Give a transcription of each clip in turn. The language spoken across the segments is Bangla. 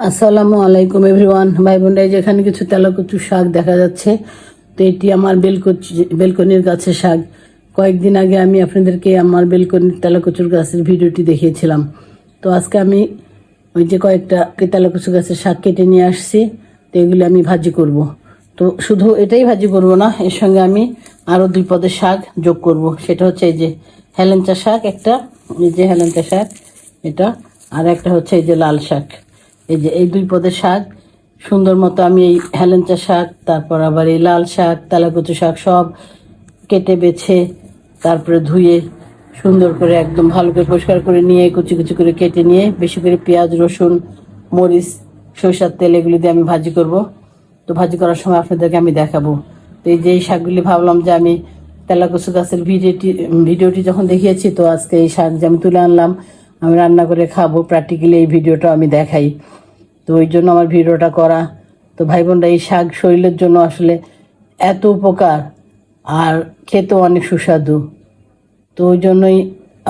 আসসালামু আলাইকুম এভরিওয়ান ভাই বোনরা, এই যে এখানে কিছু তেলাকুচু শাক দেখা যাচ্ছে, তো এটি আমার বেলকচি বেলকনির গাছের শাক। কয়েকদিন আগে আমি আপনাদেরকে আমার বেলকনির তেলাকুচুর গাছের ভিডিওটি দেখিয়েছিলাম। তো আজকে আমি ওই যে কয়েকটা তেলাকুচু গাছের শাক কেটে নিয়ে আসছি, তো এগুলি আমি ভাজি করব। তো শুধু এটাই ভাজি করব না, এর সঙ্গে আমি আরও দুই পদের শাক যোগ করব। সেটা হচ্ছে এই যে হেলেঞ্চা শাক একটা, এই যে হেলেঞ্চা শাক, এটা, আর একটা হচ্ছে এই যে লাল শাক। এই যে এই দুই পদের শাক, সুন্দর মতো আমি এই হেলেঞ্চা শাক, তারপর আবার এই লাল শাক, তেলাকুচু শাক সব কেটে বেছে, তারপরে ধুয়ে সুন্দর করে একদম ভালো করে পরিষ্কার করে নিয়ে, কুচি কুচি করে কেটে নিয়ে, বেশি করে পেঁয়াজ, রসুন, মরিচ, সরিষার তেল এগুলি দিয়ে আমি ভাজি করব। তো ভাজি করার সময় আপনাদেরকে আমি দেখাবো। তো এই যে এই শাকগুলি ভাবলাম যে আমি তেলাকুচু গাছের ভিডিওটি ভিডিওটি যখন দেখিয়েছি, তো আজকে এই শাক যে আমি তুলে আনলাম আমি রান্না করে খাব প্র্যাকটিক্যালি এই ভিডিওটা আমি দেখাই। তো ওই জন্য আমার ভিডিওটা করা। তো ভাই বোনরা এই শাক শরীরের জন্য আসলে এত উপকার আর খেতেও অনেক সুস্বাদু। তো ওই জন্যই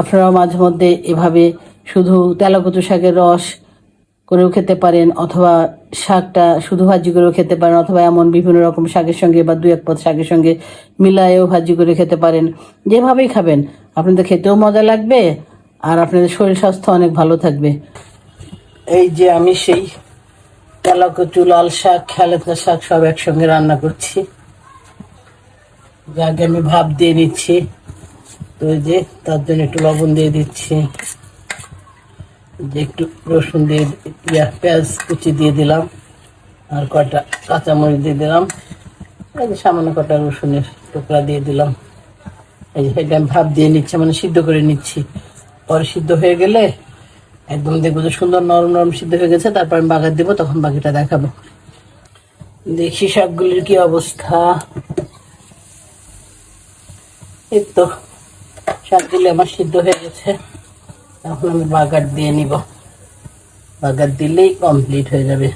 আপনারা মাঝে মধ্যে এভাবে শুধু তেলাকুচু শাকের রস করেও খেতে পারেন, অথবা শাকটা শুধু ভাজি করেও খেতে পারেন, অথবা এমন বিভিন্ন রকম শাকের সঙ্গে বা দু এক পদ শাকের সঙ্গে মিলায়েও ভাজি করে খেতে পারেন। যেভাবেই খাবেন, আপনাদের খেতেও মজা লাগবে আর আপনাদের শরীর স্বাস্থ্য অনেক ভালো থাকবে। এই যে আমি সেই তেলাকুচু লাল শাক খেলেতা শাক সব একসঙ্গে রান্না করছি। আগে আমি ভাপ দিয়ে নিচ্ছি, তো যে তার জন্য একটু লবণ দিয়ে দিচ্ছি। যে একটু রসুন দিয়ে, ইয়া, পেঁয়াজ কুচি দিয়ে দিলাম, আর কটা কাঁচামরিচ দিয়ে দিলাম। এই যে সামান্য কটা রসুনের টুকরা দিয়ে দিলাম। এই যে এটা আমি ভাপ দিয়ে নিচ্ছি মানে সিদ্ধ করে নিচ্ছি। পরে সিদ্ধ হয়ে গেলে একদম দেখব যে সুন্দর নরম নরম সিদ্ধ হয়ে গেছে, তারপর আমি বাগার দেবো, তখন বাকিটা দেখাবো। দেখি শাকগুলির কি অবস্থা। এই তো, শাকগুলি আমার সিদ্ধ হয়ে গেছে। এখন আমি বাগার দিয়ে নিব। বাগার দিলেই কমপ্লিট হয়ে যাবে।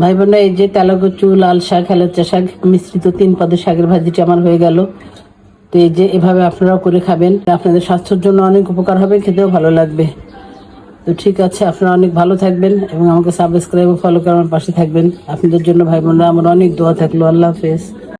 ভাই বোন এই যে তেলা কচু লাল শাক, হেলাচা শাক মিশ্রিত তিন পদের শাকের ভাজিটি আমার হয়ে গেল। তো এই যে এভাবে আপনারাও করে খাবেন। আপনাদের স্বাস্থ্যের জন্য অনেক উপকার হবে, খেতেও ভালো লাগবে। তো ঠিক আছে, আপনারা অনেক ভালো থাকবেন এবং আমাকে সাবস্ক্রাইব ও ফলো করে আমার পাশে থাকবেন। আপনাদের জন্য ভাই বোনরা, আমার অনেক দোয়া থাকল। আল্লাহ হাফেজ।